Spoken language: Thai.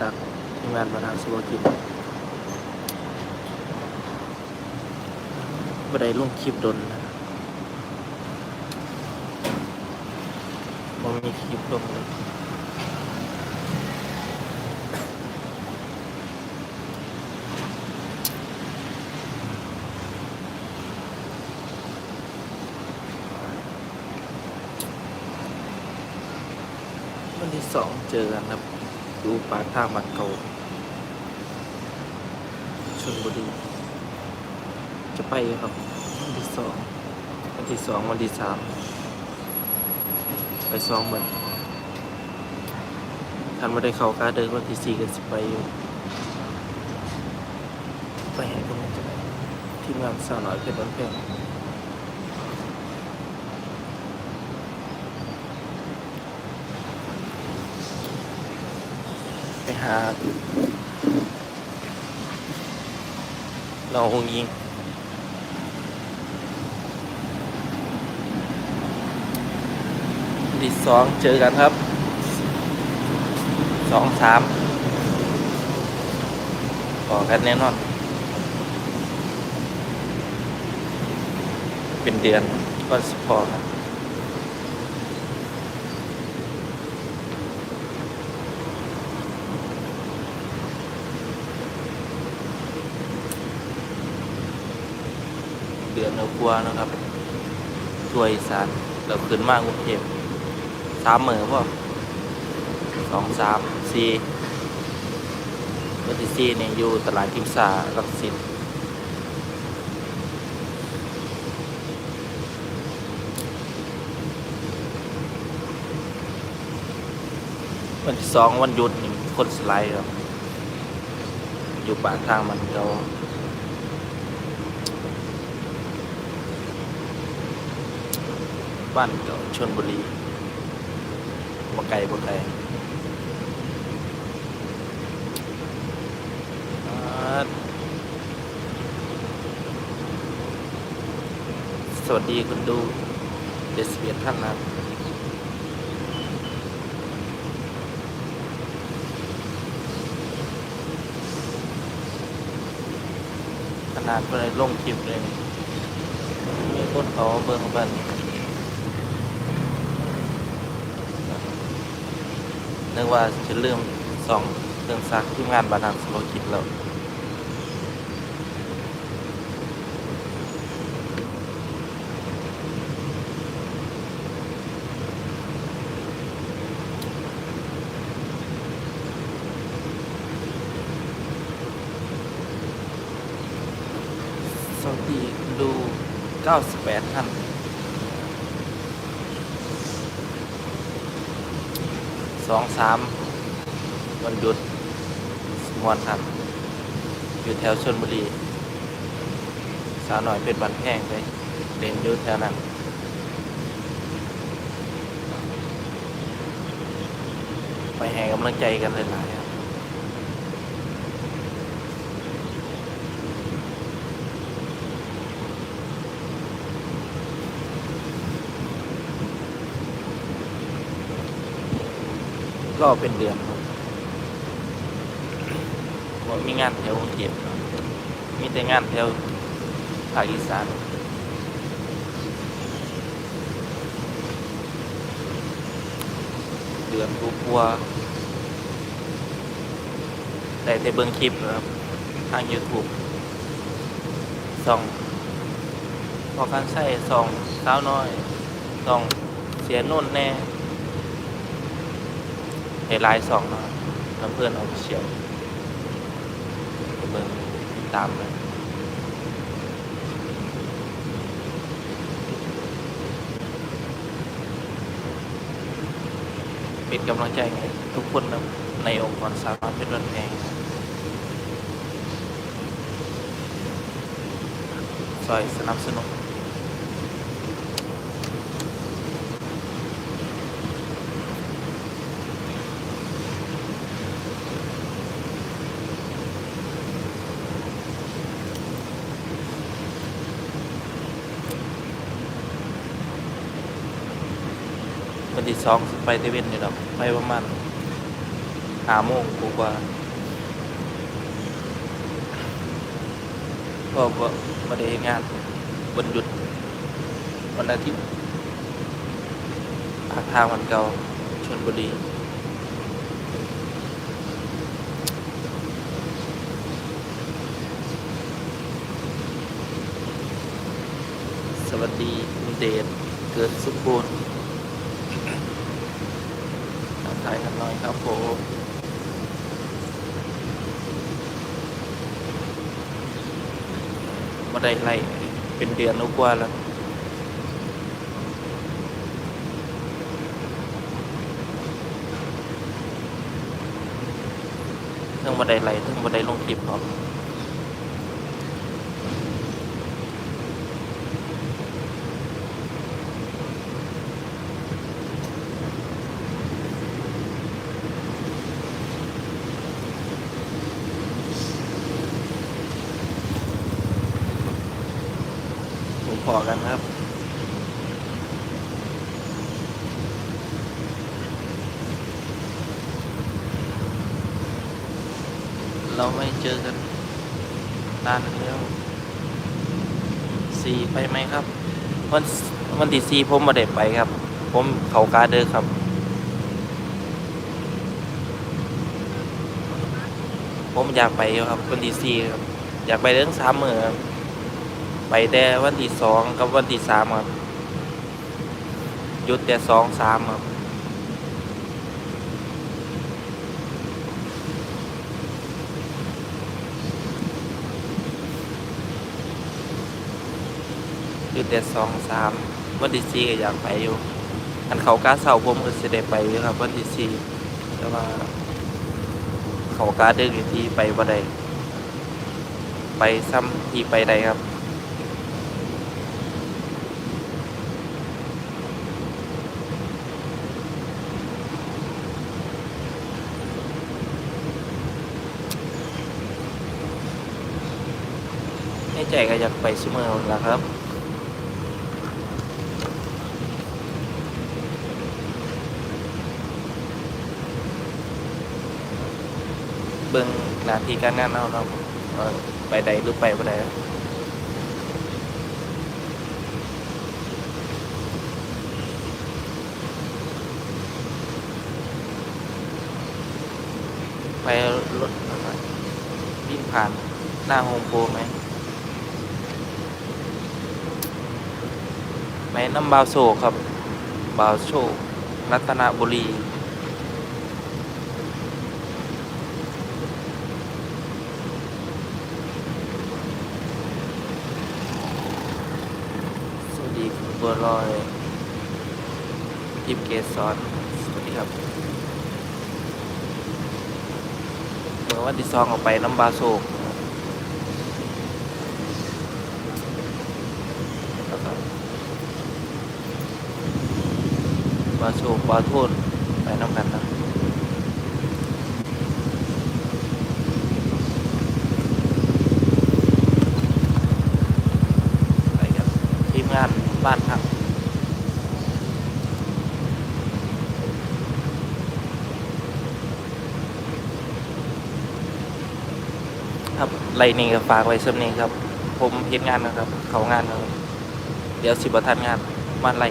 จากทีมงานประธานสุวกิจบ่ได้ลงคลิปดนนะบ่มีคลิปลงเลยวันที่สองเจอกันครับ ดูปากทางบันเก่าชนบุรี จะไปครับ วันที่สองวันที่สองวันที่สามไปสองเหมือนทันไมาได้เข้าการเดินวันที่สี่กันสิไปอยู่ไปให้กำลังใจทีมงานสาวน้อยเพชรบ้านแพง ไปหาเราหงยิงที่สองเจอกันครับสองสามต่อกันแน่นอน เป็นเดือนก็สพอครับ เดือนเอากลัวนะครับทัวอีสานเราขึ้นมากกรุงเทพสามเหมื่นพ่อสองสามสี่วันที่สี่เนี่ยอยู่ตลาดกิมซาลักสินวันที่สองวันหยุดนี่คนสไลด์ครับอยู่ปากทางมันเรา บ้านเก่าชนบุรีบ่ไกลบ่ไกลอ่สวัสดีคุณดูเดสเบียท่านนะขนาดเพื่อนลงคลิปเลยมีคนเขาเบิ่งบ้าน นึกว่าจะเริ่มส่องเรื่องซักที่งานบานังสโลกิจแล้วสวัสดีดู 98ท่าน สองสามวันหยุดมวนครับ อยู่แถวชนบุรี สาวหน่อยเป็นบันแพงเลยเด่นอยู่แถวนั้นไปแห่กำลังใจกันเลยหลายครับ ก็เป็นเดือนครับบ่มีงานแถวกรุงเทพครับมีแต่งานแถวภาคอีสานเดือนกลัวแต่แต่เบิ่งคลิปครับทาง YouTube ส่องพอการใช้ส่องสาวน้อยส่องเสียนุ่นแน่ ในไลน์สองน้ำเพื่อนเอาเชียวไปเบิ่งติดตามเลยเป็นกำลังใจให้ทุกคนนในองค์กรสามารถเป็นรันแพงซอยสนับสนุน วันที่สองไปเตเวนอยู่ดอกไปประมาณหาโมงกว่าก็บ่ได้เฮ็งานวันหยุดวันอาทิตย์ภาคทางวันเก่าชลบุรีสวัสดีคุณเดชเกิดสมบูรณ์ ทักทายกันหน่อยครับผมมาได้ไล่เป็นเดือนแล้วกว่าแล้วทั้งมาได้ไหลทั้งมาได้ลงคลิปครับ พอกันครับ เราไม่เจอกันนานแล้วสี่ไปไหมครับ วันวันที่สี่ผมมาได้ไปครับ ผมเขากาเดอร์ครับ ผมอยากไปครับวันที่สี่ครับ อยากไปเรื่องสามเหมือครับ ไปแต่วันที่สองกับวันที่สามครับหยุดแต่สองสามครับคือแต่สองสามวันที่สี่ก็อยากไปอยู่ อันเขากาเสาผมก็สิได้ไปอยู่ครับ วันที่สี่แต่ว่า เขากาดึกอีกทีไปบ่ได้ไปซ้ำที่ไปใดครับ ใจก็อยากไปเสมอแหละครับเบิ่งหน้าที่การงานเอาเนาะไปใดหรือไปบ่ได้ไปรถอะไรวิ่งผ่านหน้าโฮมโปรไหม ไหมน้ำบาวโซครับบาวโชครัตนบุรีสวัสดีคุณบัวลอยทิพเกสรสวัสดีครับเมื่อวันที่สองออกไปน้ำบาโซกแล้วก็บาโซกบาโทนไปน้ำกันนะไปครับทีมงานบ้านพักครับไรนี่ก็ฝากไว้สำนี้ครับ ผมเฮ็ดงานนะครับ เขางานนะครับ เดี๋ยวสิบทันงานมาไล่